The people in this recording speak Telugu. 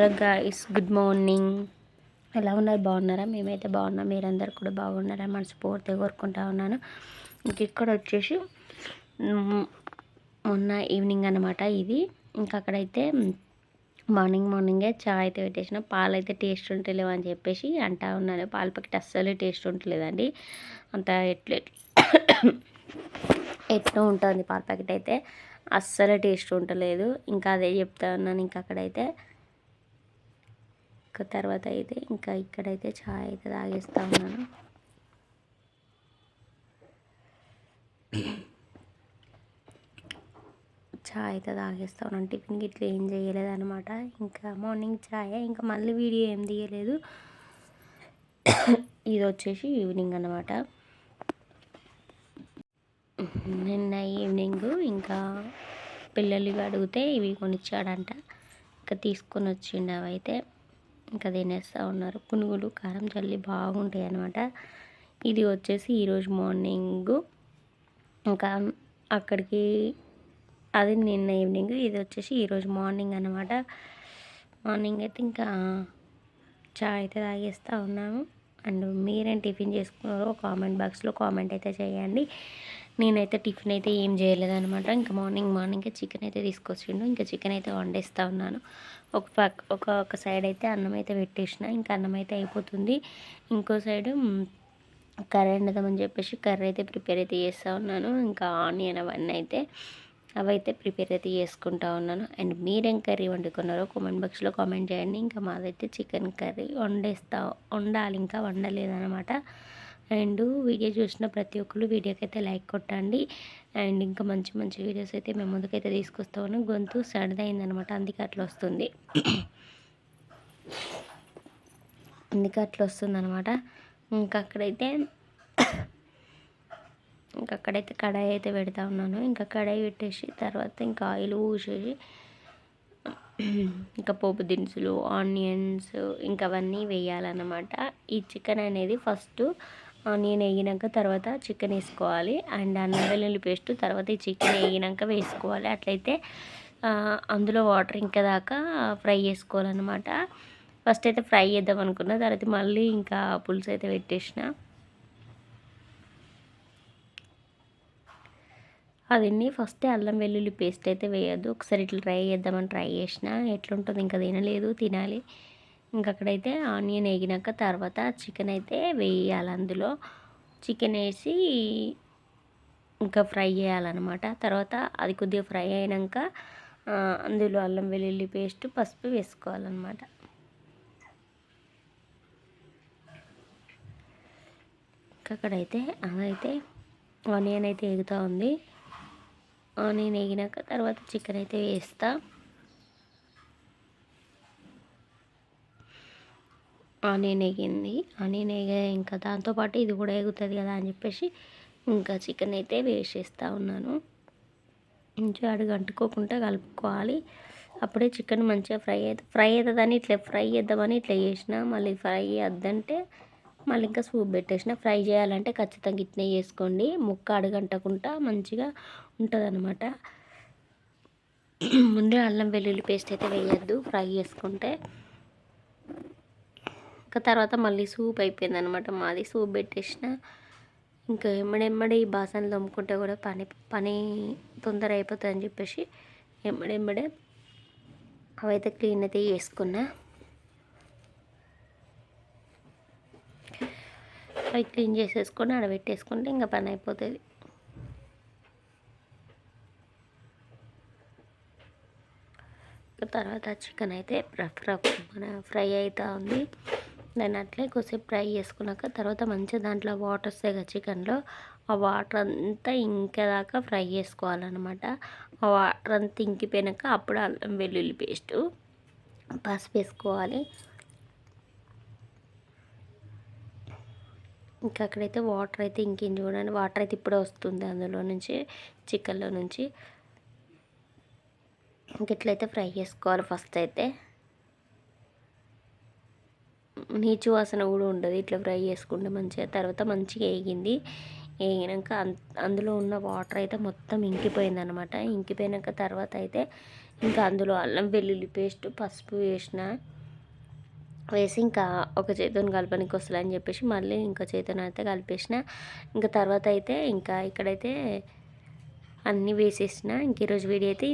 హలో గాయస్ గుడ్ మార్నింగ్ ఎలా ఉన్నారు? బాగున్నారా? మేమైతే బాగున్నాం. మీరందరూ కూడా బాగున్నారా? మనస్ఫూర్తిగా కోరుకుంటా ఉన్నాను. ఇంక ఇక్కడ వచ్చేసి మొన్న ఈవినింగ్ అనమాట ఇది. ఇంకా అక్కడైతే మార్నింగ్ మార్నింగే చాయ్ అయితే పెట్టేసిన. పాలు అయితే టేస్ట్ ఉంటలేవు అని చెప్పేసి అంటా ఉన్నాను పాల ప్యాకెట్ అస్సలు టేస్ట్ ఉంటలేదండి. అంత ఎట్లా ఎట్లా ఉంటుంది పాల ప్యాకెట్ అయితే? అస్సలు టేస్ట్ ఉండలేదు ఇంకా అదే చెప్తా ఉన్నాను. ఇంకా అక్కడైతే తర్వాత అయితే ఇంకా ఇక్కడైతే చాయ్ అయితే తాగేస్తా ఉన్నాను. చాయ్ అయితే తాగేస్తా ఉన్నాను. టిఫిన్కి ఇట్లా ఏం చేయలేదు అనమాట ఇంకా మార్నింగ్ చాయ్ ఇంకా మళ్ళీ వీడియో ఏం తీయలేదు. ఇది వచ్చేసి ఈవినింగ్ అనమాట నిన్న ఈవినింగ్ ఇంకా పిల్లలు ఇవి అడిగితే ఇవి కొనిచ్చాడంట. ఇంకా తీసుకొని వచ్చిండు అవి అయితే ఇంకా తినేస్తూ ఉన్నారు. పునుగులు కారం చల్లి బాగుంటాయి అనమాట ఇది వచ్చేసి ఈరోజు మార్నింగ్. ఇంకా అక్కడికి అది నిన్న ఈవినింగ్. ఇది వచ్చేసి ఈరోజు మార్నింగ్ అనమాట మార్నింగ్ అయితే ఇంకా చాయ్ అయితే తాగేస్తూ ఉన్నాము. అండ్ మీరేం టిఫిన్ చేసుకున్నారో కామెంట్ బాక్స్లో కామెంట్ అయితే చేయండి. నేనైతే టిఫిన్ అయితే ఏం చేయలేదన్నమాట. ఇంకా మార్నింగ్ మార్నింగ్ చికెన్ అయితే తీసుకొచ్చిండు. ఇంకా చికెన్ అయితే వండేస్తూ ఉన్నాను. ఒక పక్క ఒక ఒక సైడ్ అయితే అన్నం అయితే పెట్టేసిన. ఇంకా అన్నం అయితే అయిపోతుంది. ఇంకో సైడు కర్రీ వండుదామని చెప్పేసి కర్రీ అయితే ప్రిపేర్ అయితే చేస్తూ ఉన్నాను. ఇంకా ఆనియన్ అవన్నీ అయితే అవైతే ప్రిపేర్ అయితే చేసుకుంటా ఉన్నాను. అండ్ మీరేం కర్రీ వండుకున్నారో కామెంట్ బాక్స్లో కామెంట్ చేయండి. ఇంకా మాదైతే చికెన్ కర్రీ వండేస్తా వండాలి ఇంకా వండలేదనమాట అండ్ వీడియో చూసిన ప్రతి ఒక్కరు వీడియోకి అయితే లైక్ కొట్టండి. అండ్ ఇంకా మంచి మంచి వీడియోస్ అయితే మేము ముందుకైతే తీసుకొస్తాము గొంతు సడదైందనమాట అందుకే అట్లా వస్తుంది. అందుకే అట్లా వస్తుంది అనమాట ఇంకా అక్కడైతే ఇంకా అక్కడైతే కడాయి అయితే పెడతా ఉన్నాను. ఇంకా కడాయి పెట్టేసి తర్వాత ఇంకా ఆయిల్ పూసేసి ఇంకా పోపు దినుసులు ఆనియన్స్ ఇంకా అవన్నీ వేయాలన్నమాట. ఈ చికెన్ అనేది ఫస్ట్ ఆనియన్ వేగినాక తర్వాత చికెన్ వేసుకోవాలి. అండ్ అన్నం వెల్లుల్లి పేస్ట్ తర్వాత ఈ చికెన్ వేగినాక వేసుకోవాలి. అట్లయితే అందులో వాటర్ ఇంకా దాకా ఫ్రై చేసుకోవాలన్నమాట. ఫస్ట్ అయితే ఫ్రై చేద్దాం అనుకున్నా తర్వాత మళ్ళీ ఇంకా పులుసు అయితే పెట్టేసిన. అవన్నీ ఫస్ట్ అల్లం వెల్లుల్లి పేస్ట్ అయితే వేయద్దు. ఒకసారి ఇట్లా ట్రై చేద్దామని ట్రై చేసిన ఎట్లుంటుంది ఇంకా తినలేదు తినాలి. ఇంకా అక్కడైతే ఆనియన్ వేగినాక తర్వాత చికెన్ అయితే వేయాలి అందులో. చికెన్ వేసి ఇంకా ఫ్రై చేయాలన్నమాట. తర్వాత అది కొద్దిగా ఫ్రై అయినాక అందులో అల్లం వెల్లుల్లి పేస్ట్ పసుపు వేసుకోవాలన్నమాట. ఇంకా అక్కడైతే అదైతే ఆనియన్ అయితే ఎగుతూ ఉంది. ఆనియన్ వేగినాక తర్వాత చికెన్ అయితే వేస్తా. ఆనియన్ వేగింది. ఆనియన్ వేగే ఇంకా దాంతోపాటు ఇది కూడా ఎగుతుంది కదా అని చెప్పేసి ఇంకా చికెన్ అయితే వేసేస్తూ ఉన్నాను. మంచిగా అడుగు అంటుకోకుండా కలుపుకోవాలి. అప్పుడే చికెన్ మంచిగా ఫ్రై అవుతుంది ఫ్రై అవుతుందని ఇట్లా ఫ్రై చేద్దామని ఇట్లా చేసిన మళ్ళీ ఫ్రై వద్దంటే మళ్ళీ ఇంకా సూప్ పెట్టేసిన. ఫ్రై చేయాలంటే ఖచ్చితంగా ఇట్నే చేసుకోండి. ముక్క అడుగంటకుండా మంచిగా ఉంటుంది అనమాట ముందే అల్లం వెల్లుల్లి పేస్ట్ అయితే వేయద్దు ఫ్రై చేసుకుంటే. ఇంకా తర్వాత మళ్ళీ సూప్ అయిపోయింది అనమాట మాది. సూప్ పెట్టేసిన. ఇంకా ఎమ్మడెమ్మడి ఈ బాసనలు తమ్ముకుంటే కూడా పని పని తొందర అయిపోతుంది అని చెప్పేసి ఎమ్మడెమ్మడే అవైతే క్లీన్ అయితే చేసుకున్నా. అవి క్లీన్ చేసేసుకొని ఆడబెట్టేసుకుంటే ఇంకా పని అయిపోతుంది. తర్వాత చికెన్ అయితే రఫ్ రఫ్ మన ఫ్రై అవుతూ ఉంది. దాన్ని అట్లే కొద్దిసేపు ఫ్రై చేసుకున్నాక తర్వాత మంచిగా దాంట్లో వాటర్ వస్తాయి కదా చికెన్లో ఆ వాటర్ అంతా ఇంకేదాకా ఫ్రై చేసుకోవాలన్నమాట. ఆ వాటర్ అంతా ఇంకిపోయాక అప్పుడు అల్లం వెల్లుల్లి పేస్టు పసుపు వేసుకోవాలి. ఇంకా అక్కడైతే వాటర్ అయితే ఇంకేం చూడండి. వాటర్ అయితే ఇప్పుడే వస్తుంది అందులో నుంచి చికెన్లో నుంచి. ఇంకెట్లయితే ఫ్రై చేసుకోవాలి ఫస్ట్ అయితే. నీచు వాసన కూడా ఉండదు ఇట్లా ఫ్రై చేసుకుంటే మంచిగా. తర్వాత మంచిగా వేగింది. వేగినాక అందులో ఉన్న వాటర్ అయితే మొత్తం ఇంకిపోయింది అనమాట ఇంకిపోయినాక తర్వాత అయితే ఇంకా అందులో అల్లం వెల్లుల్లి పేస్ట్ పసుపు వేసిన వేసి ఇంకా ఒక చేతిని కలపనికి వస్తుంది అని చెప్పేసి మళ్ళీ ఇంకో చేతిని అయితే కలిపేసిన. ఇంకా తర్వాత అయితే ఇంకా ఇక్కడైతే అన్నీ వేసేసిన. ఇంక ఈరోజు వీడియో అయితే